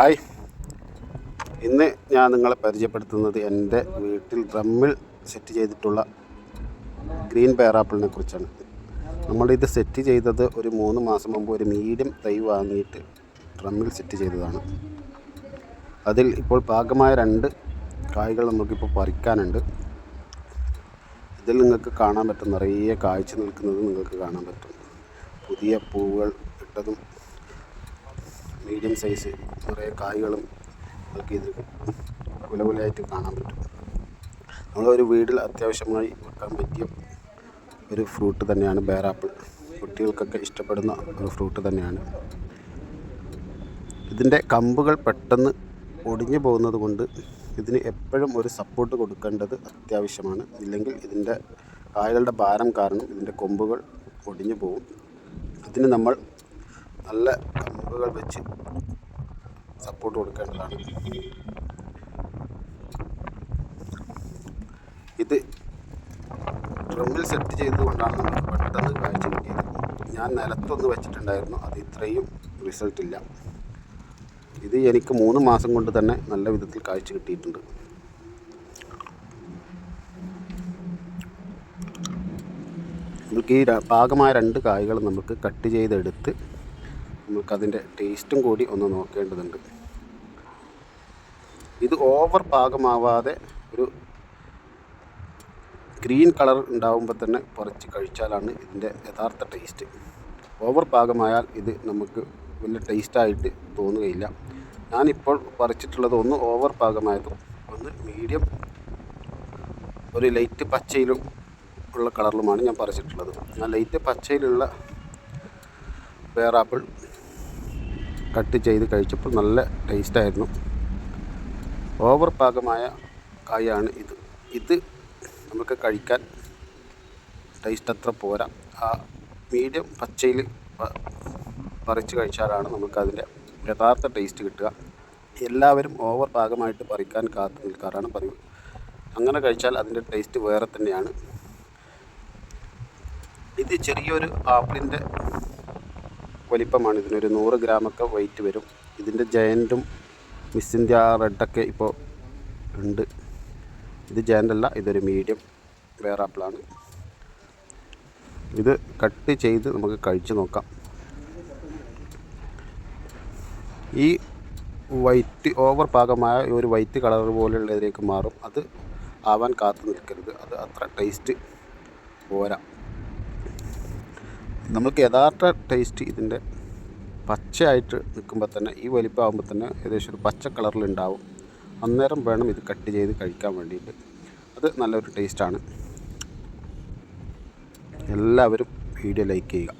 Hi. ഇന്ന് ഞാൻ നിങ്ങളെ പരിചയപ്പെടുത്തുന്നത് എന്റെ വീട്ടിൽ ഡ്രമ്മിൽ സെറ്റ് ചെയ്തിട്ടുള്ള ഗ്രീൻ പേറാപ്പിളിനെ കുറിച്ചാണ്. നമ്മളിത് സെറ്റ് ചെയ്തത് ഒരു മൂന്ന് മാസം മുമ്പ് ഒരു മീഡിയം തൈ വാങ്ങിയിട്ട് ഡ്രമ്മിൽ സെറ്റ് ചെയ്തതാണ്. അതിൽ ഇപ്പോൾ പാകമായ രണ്ട് കായ്കൾ നമുക്കിപ്പോൾ പറിക്കാനുണ്ട്. ഇതിൽ നിങ്ങൾക്ക് കാണാൻ പറ്റും നിറയെ കാഴ്ച നിൽക്കുന്നത് നിങ്ങൾക്ക് കാണാൻ പറ്റും. പുതിയ പൂവുകൾ ഇട്ടതും മീഡിയം സൈസ് കുറേ കായ്കളും നമുക്ക് ഇത് കുലകുലയായിട്ട് കാണാൻ പറ്റും. നമ്മളൊരു വീട്ടിൽ അത്യാവശ്യമായി വെക്കാൻ പറ്റിയ ഒരു ഫ്രൂട്ട് തന്നെയാണ് ബേറാപ്പിൾ കുട്ടികൾക്കൊക്കെ ഇഷ്ടപ്പെടുന്ന ഒരു ഫ്രൂട്ട് തന്നെയാണ്. ഇതിന്റെ കമ്പുകൾ പെട്ടെന്ന് ഒടിഞ്ഞു പോകുന്നത് കൊണ്ട് ഇതിന് എപ്പോഴും ഒരു സപ്പോർട്ട് കൊടുക്കേണ്ടത് അത്യാവശ്യമാണ്. ഇല്ലെങ്കിൽ ഇതിന്റെ കായകളുടെ ഭാരം കാരണം ഇതിന്റെ കൊമ്പുകൾ ഒടിഞ്ഞു പോകും. ഇതിന് നമ്മൾ നല്ല കമ്പുകൾ വെച്ച് സപ്പോർട്ട് കൊടുക്കേണ്ടതാണ്. ഇത് ഡ്രമ്മിൽ സെറ്റ് ചെയ്തുകൊണ്ടാണ് നമുക്ക് പെട്ടെന്ന് കാഴ്ച കിട്ടിയത്. ഞാൻ നിലത്തൊന്ന് വെച്ചിട്ടുണ്ടായിരുന്നു. അത് ഇത്രയും റിസൾട്ട് ഇല്ല. ഇത് എനിക്ക് മൂന്ന് മാസം കൊണ്ട് തന്നെ നല്ല വിധത്തിൽ കാഴ്ച കിട്ടിയിട്ടുണ്ട്. നമുക്ക് ഈ പാകമായ രണ്ട് കായ്കൾ നമുക്ക് കട്ട് ചെയ്തെടുത്ത് നമുക്കതിന്റെ ടേസ്റ്റും കൂടി ഒന്ന് നോക്കേണ്ടതുണ്ട്. ഇത് ഓവർ പാകമാവാതെ ഒരു ഗ്രീൻ കളർ ഉണ്ടാവുമ്പോൾ തന്നെ കുറച്ച് കഴിച്ചാലാണ് ഇതിന്റെ യഥാർത്ഥ ടേസ്റ്റ്. ഓവർ പാകമായാൽ ഇത് നമുക്ക് വലിയ ടേസ്റ്റായിട്ട് തോന്നുകയില്ല. ഞാനിപ്പോൾ പറിച്ചിട്ടുള്ളത് ഒന്ന് ഓവർ പാകമായതും ഒന്ന് മീഡിയം ഒരു ലൈറ്റ് പച്ചയിലും ഉള്ള കളറിലുമാണ് ഞാൻ പറിച്ചിട്ടുള്ളത്. ആ ലൈറ്റ് പച്ചയിലുള്ള പേറാപ്പിൾ കട്ട് ചെയ്ത് കഴിച്ചപ്പോൾ നല്ല ടേസ്റ്റായിരുന്നു. ഓവർ പാകമായ കായാണ് ഇത്. ഇത് നമുക്ക് കഴിക്കാൻ ടേസ്റ്റ് അത്ര പോരാ. ആ മീഡിയം പച്ചയിൽ പറിച്ച് കഴിച്ചാലാണ് നമുക്കതിന്റെ യഥാർത്ഥ ടേസ്റ്റ് കിട്ടുക. എല്ലാവരും ഓവർ പാകമായിട്ട് പറിക്കാൻ കാത്തു നിൽക്കാറാണ് പതിവ്. അങ്ങനെ കഴിച്ചാൽ അതിന്റെ ടേസ്റ്റ് വേറെ തന്നെയാണ്. ഇത് ചെറിയൊരു ആപ്പിളിന്റെ വലിപ്പമാണ്. ഇതിനൊരു നൂറ് ഗ്രാമൊക്കെ വെയിറ്റ് വരും. ഇതിന്റെ ജയന്റും മിസ് ഇന്ത്യ റെഡൊക്കെ ഇപ്പോൾ ഉണ്ട്. ഇത് ജയന്റ് അല്ല ഇതൊരു മീഡിയം വേറെ ആപ്പിളാണ് ഇത് കട്ട് ചെയ്ത് നമുക്ക് കഴിച്ച് നോക്കാം. ഈ വൈറ്റ് ഓവർ പാകമായ ഒരു വൈറ്റ് കളർ പോലെയുള്ളതിലേക്ക് മാറും. അത് ആവാൻ കാത്തു നിൽക്കരുത്. അത് അത്ര ടേസ്റ്റ് പോരാ. നമുക്ക് യഥാർത്ഥ ടേസ്റ്റ് ഇതിന്റെ പച്ചയായിട്ട് നിൽക്കുമ്പോൾ തന്നെ ഈ വലിപ്പമാകുമ്പോൾ തന്നെ ഏകദേശം ഒരു പച്ച കളറിലുണ്ടാവും അന്നേരം വേണം ഇത് കട്ട് ചെയ്ത് കഴിക്കാൻ വേണ്ടിയിട്ട്. അത് നല്ലൊരു ടേസ്റ്റാണ് എല്ലാവരും വീഡിയോ ലൈക്ക് ചെയ്യുക.